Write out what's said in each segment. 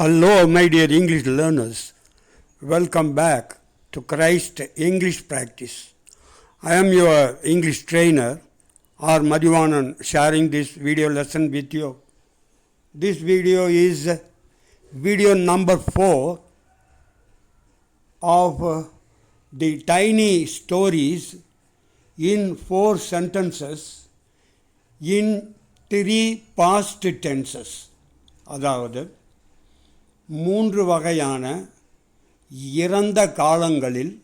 Hello, my dear English learners. Welcome back to Christ English Practice. I am your English trainer, R. Madhivanan, sharing this video lesson with you. This video is video number four of uh, the tiny stories in four sentences in three past tenses. அதாவது மூன்று வகையான இறந்த காலங்களில்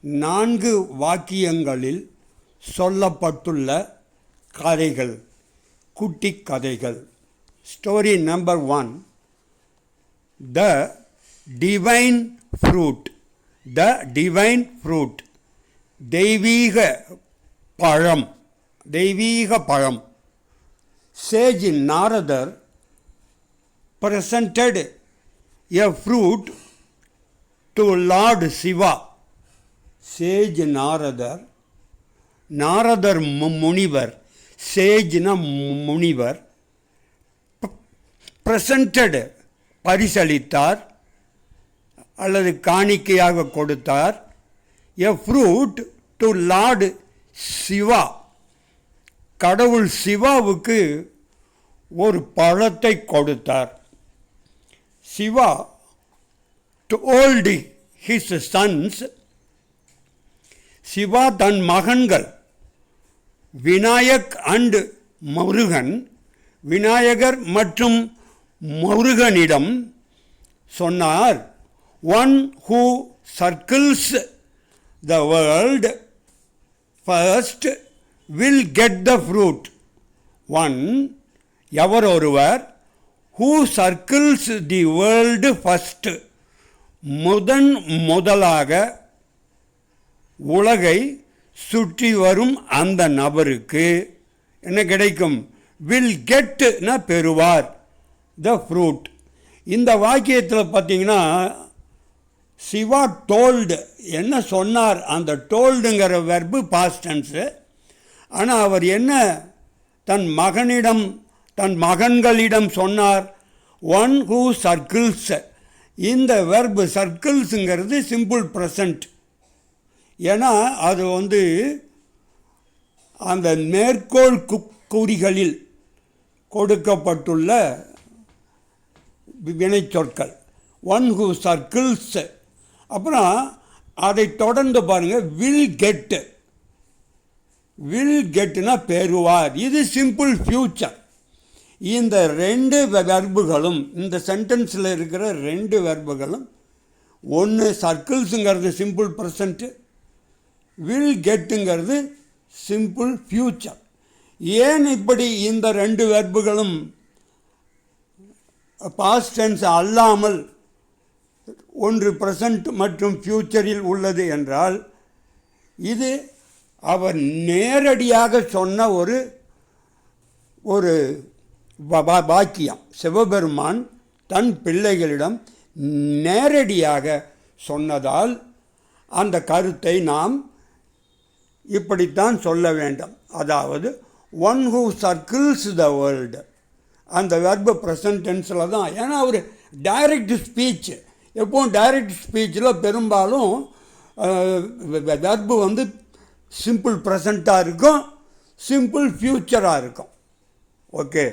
நான்கு வாக்கியங்களில் சொல்லப்பட்டுள்ள கதைகள் குட்டி கதைகள். Story number one the divine fruit the divine fruit தெய்வீக பழம். தெய்வீக பழம். Sage Naradar presented a fruit to Lord Shiva. Sage Naradar Naradar மு- முனிவர் சேஜ்னா மு- முனிவர் பிரசன்டட் பரிசளித்தார். அல்லது காணிக்கையாக கொடுத்தார். A fruit to lord Shiva கடவுள் சிவாவுக்கு ஒரு பழத்தை கொடுத்தார். Shiva told his sons Shiva தன் மகன்கள் விநாயக் அண்ட் முருகன். விநாயகர் மற்றும் முருகனிடம் சொன்னார் one who circles the world first will get the fruit one ever ஒருவர் who circles the world first முதன் முதலாக உலகை சுற்றி வரும் அந்த நபருக்கு என்ன கிடைக்கும்? வில் கெட்டுனா பெறுவார். த ஃப்ரூட் இந்த வாக்கியத்தில் பார்த்தீங்கன்னா சிவா டோல்டு என்ன சொன்னார்? அந்த டோல்டுங்கிற வெர்பு பாஸ்டன்ஸு ஆனால் அவர் என்ன? தன் மகனிடம் தன் மகன்களிடம் சொன்னார் ஒன் ஹூ சர்க்கிள்ஸ் இந்த வெர்பு சர்க்கிள்ஸுங்கிறது சிம்பிள் ப்ரெசண்ட் ஏன்னா அது வந்து அந்த மேற்கோள் கு- குறிகளில் கொடுக்கப்பட்டுள்ள வினைச்சொற்கள். ஒன் ஹூ சர்க்கிள்ஸ் அப்புறம் அதை தொடர்ந்து பாருங்கள் வில் கெட்டு வில் கெட்டுனா பெறுவார். இது சிம்பிள் ஃப்யூச்சர் இந்த ரெண்டு வெர்புகளும் இந்த சென்டென்ஸில் இருக்கிற ரெண்டு வெர்புகளும் ஒன்று சர்க்கிள்ஸுங்கிறது சிம்பிள் ப்ரெசண்ட்டு வில் கெட்டுங்கிறது சிம்பிள் ஃப்யூச்சர் ஏன் இப்படி இந்த ரெண்டு வெர்புகளும் பாஸ்ட் டென்ஸ் அல்லாமல் ஒன்று ப்ரெசண்ட் மற்றும் ஃப்யூச்சரில் உள்ளது என்றால் இது அவர் நேரடியாக சொன்ன ஒரு ஒரு வாக்கியம். சிவபெருமான் தன் பிள்ளைகளிடம் நேரடியாக சொன்னதால் அந்த கருத்தை நாம் இப்படித்தான் சொல்ல வேண்டும். அதாவது one who circles the world அந்த வெர்பு ப்ரெசன்ட் டென்ஸில் தான். ஏன்னா அவர் டைரக்ட் ஸ்பீச் எப்பவும் டைரக்ட் ஸ்பீச்சில் பெரும்பாலும் வெர்பு வந்து சிம்பிள் ப்ரெசண்ட்டாக இருக்கும் சிம்பிள் ஃப்யூச்சராக இருக்கும். Okay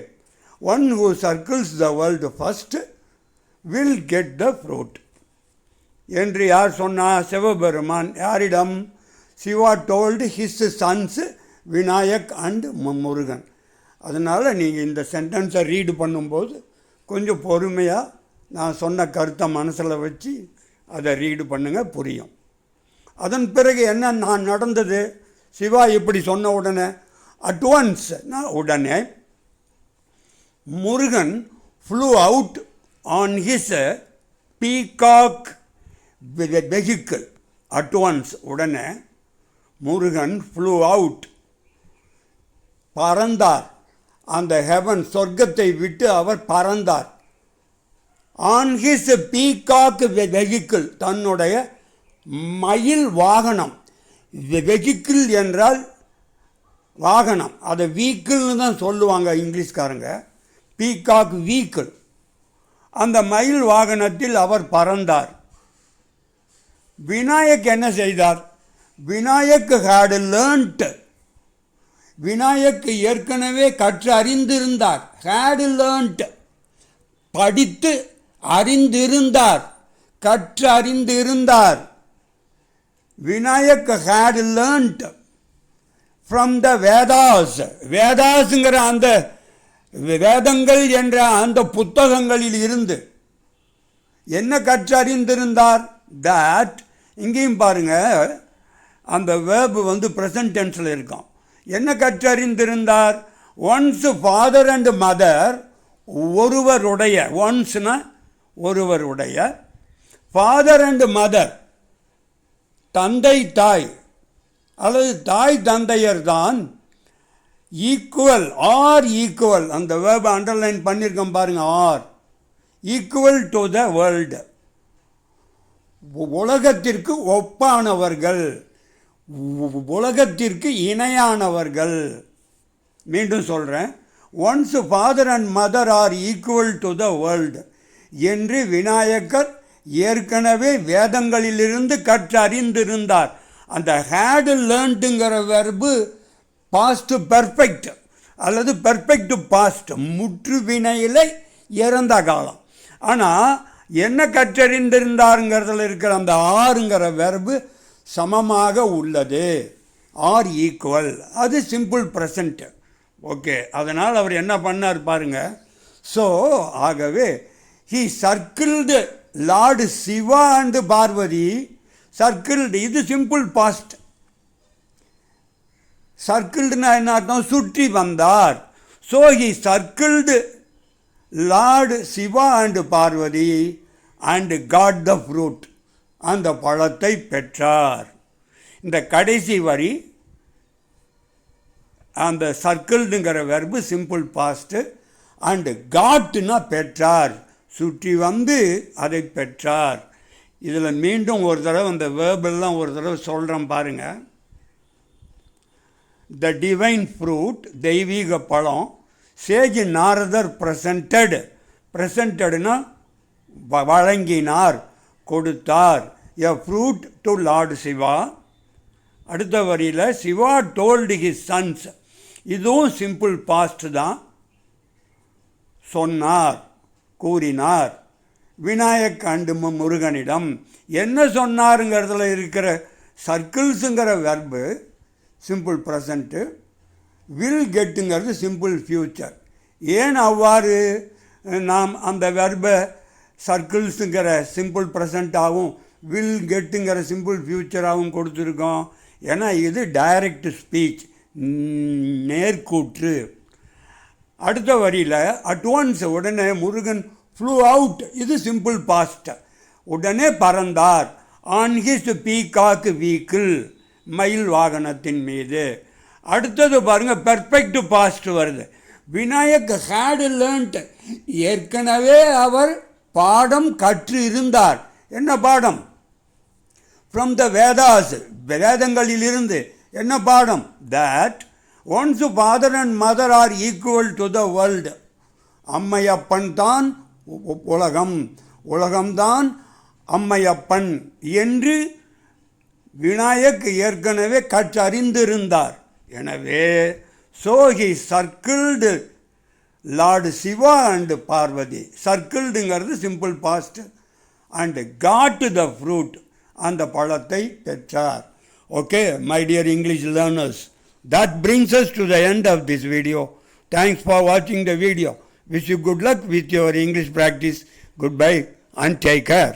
one who circles the world first will get the fruit என்று யார் சொன்னா சிவபெருமான். யாரிடம் Shiva told his sons Vinayak and Murugan. அதனால் நீங்கள் இந்த சென்டென்ஸை ரீடு பண்ணும்போது கொஞ்சம் பொறுமையாக நான் சொன்ன கருத்தை மனசில் வச்சு அதை ரீடு பண்ணுங்கள் புரியும். அதன் பிறகு என்ன நான் நடந்தது? சிவா இப்படி சொன்ன உடனே அட்வான்ஸ் நான் உடனே Murugan flew out on his peacock vehicle at once உடனே முருகன் ஃப்ளூ அவுட் பறந்தார். அந்த ஹெவன் சொர்க்கத்தை விட்டு அவர் பறந்தார். ஆன் ஹிஸ் பீகாக் வெஹிக்கிள் தன்னுடைய மயில் வாகனம். வெஹிக்கிள் என்றால் வாகனம். அதை வீக்கிள்னு தான் சொல்லுவாங்க இங்கிலீஷ்காரங்க. Peacock vehicle. அந்த மயில் வாகனத்தில் அவர் பறந்தார். விநாயக் என்ன செய்தார்? விநாயக் ஹேடு லேர்ன்ட் விநாயக் ஏற்கனவே கற்று அறிந்திருந்தார். ஹேடு லேர்ன்ட் படித்து அறிந்திருந்தார். கற்று அறிந்திருந்தார். Vinayak had learnt from the Vedas வேதாஸுங்கிற அந்த வேதங்கள் என்ற அந்த புத்தகங்களில் இருந்து என்ன கற்றறிந்திருந்தார்? தட் இங்கேயும் பாருங்க அந்த வேர்பு வந்து ப்ரெசன்ட் டென்ஸில் இருக்கும். என்ன கற்றறிந்திருந்தார்? ஒன்ஸ் ஃபாதர் அண்ட் மதர் ஒருவருடைய ஒன்ஸ்னா ஒருவருடைய ஃபாதர் அண்ட் மதர் தந்தை தாய் அல்லது தாய் தந்தையர் தான் ஈக்குவல் ஆர் ஈக்குவல் அந்த வேர்பை அண்டர்லைன் பண்ணியிருக்கோம் பாருங்க are equal to the world உலகத்திற்கு ஒப்பானவர்கள். உலகத்திற்கு இணையானவர்கள். மீண்டும் சொல்கிறேன் one's father and mother are equal to the world என்று விநாயகர் ஏற்கனவே வேதங்களிலிருந்து கற்றறிந்திருந்தார். அந்த ஹேடு லேர்ன்ட்டுங்கிற வெர்பு பாஸ்ட் பெர்ஃபெக்ட் அல்லது பெர்ஃபெக்ட் பாஸ்ட் முற்றுவினையில் இறந்த காலம். ஆனால் என்ன கற்றறிந்திருந்தாருங்கிறதுல இருக்கிற அந்த ஆறுங்கிற வெர்பு சமமாக உள்ளது. ஆர் ஈக்குவல் அது சிம்பிள் ப்ரெசண்ட்டு ஓகே அதனால் அவர் என்ன பண்ணார் பாருங்க. ஸோ ஆகவே he circled lord Shiva and Parvati circled இது சிம்பிள் பாஸ்ட் சர்க்கிள்டுனா என்ன அர்த்தம்? சுற்றி வந்தார். So he circled lord Shiva and Parvati and got the fruit அந்த பழத்தை பெற்றார். இந்த கடைசி வரி அந்த சர்க்கிள்டுங்கிற வெர்பு சிம்பிள் பாஸ்ட்டு அண்டு காட்டுனா பெற்றார். சுற்றி வந்து அதை பெற்றார். இதில் மீண்டும் ஒரு தடவை அந்த வேர்பெல்லாம் ஒரு தடவை சொல்கிறேன் பாருங்கள் த டிவைன் ஃப்ரூட் தெய்வீக பழம் சேஜ் நாரதர் ப்ரெசன்டட் பிரசன்டட்னா வழங்கினார் கொடுத்தார். A fruit to lord Shiva அடுத்த வரியில் சிவா டோல்டு ஹிஸ் சன்ஸ் இதுவும் சிம்பிள் பாஸ்ட் தான். சொன்னார் கூறினார். விநாயக் அண்டு முருகனிடம் என்ன சொன்னாருங்கிறதுல இருக்கிற சர்க்கிள்ஸுங்கிற வெர்பு சிம்பிள் ப்ரெசண்ட்டு வில் கெட்டுங்கிறது சிம்பிள் ஃப்யூச்சர் ஏன் அவ்வாறு நாம் அந்த வெர்பை சர்க்கிள்ஸுங்கிற சிம்பிள் ப்ரெசண்ட்டாகவும் வில் கெட்டுங்கிற சிம்பிள் ஃப்யூச்சராகவும் கொடுத்துருக்கோம். ஏன்னா இது டைரக்ட் ஸ்பீச் நேர்கூற்று. அடுத்த வரியில் அட்வான்ஸ் உடனே முருகன் ஃப்ளூ அவுட் இது சிம்பிள் பாஸ்ட் உடனே பறந்தார். ஆன் ஹிஸ் பீகாக் வீக்கிள் மயில் வாகனத்தின் மீது. அடுத்தது பாருங்க பெர்ஃபெக்ட் பாஸ்ட் வருது. விநாயக் ஹேடு லேர்ன்ட் ஏற்கனவே அவர் பாடம் கற்று இருந்தார் என்ன பாடம்? ஃப்ரம் த வேதாஸ் வேதங்களிலிருந்து. என்ன பாடம்? That one's father and mother are equal to the world Ammaiyappan தான் உலகம். உலகம்தான் அம்மையப்பன் என்று விநாயக் ஏற்கனவே கற்றறிந்திருந்தார் எனவே so he circled lord Shiva and Parvati சர்க்கிள்டுங்கிறது simple past and got the fruit அந்த பழத்தை பெற்றார் okay my dear English learners that brings us to the end of this video thanks for வாட்சிங் the video wish you good luck with your English practice good bye and take care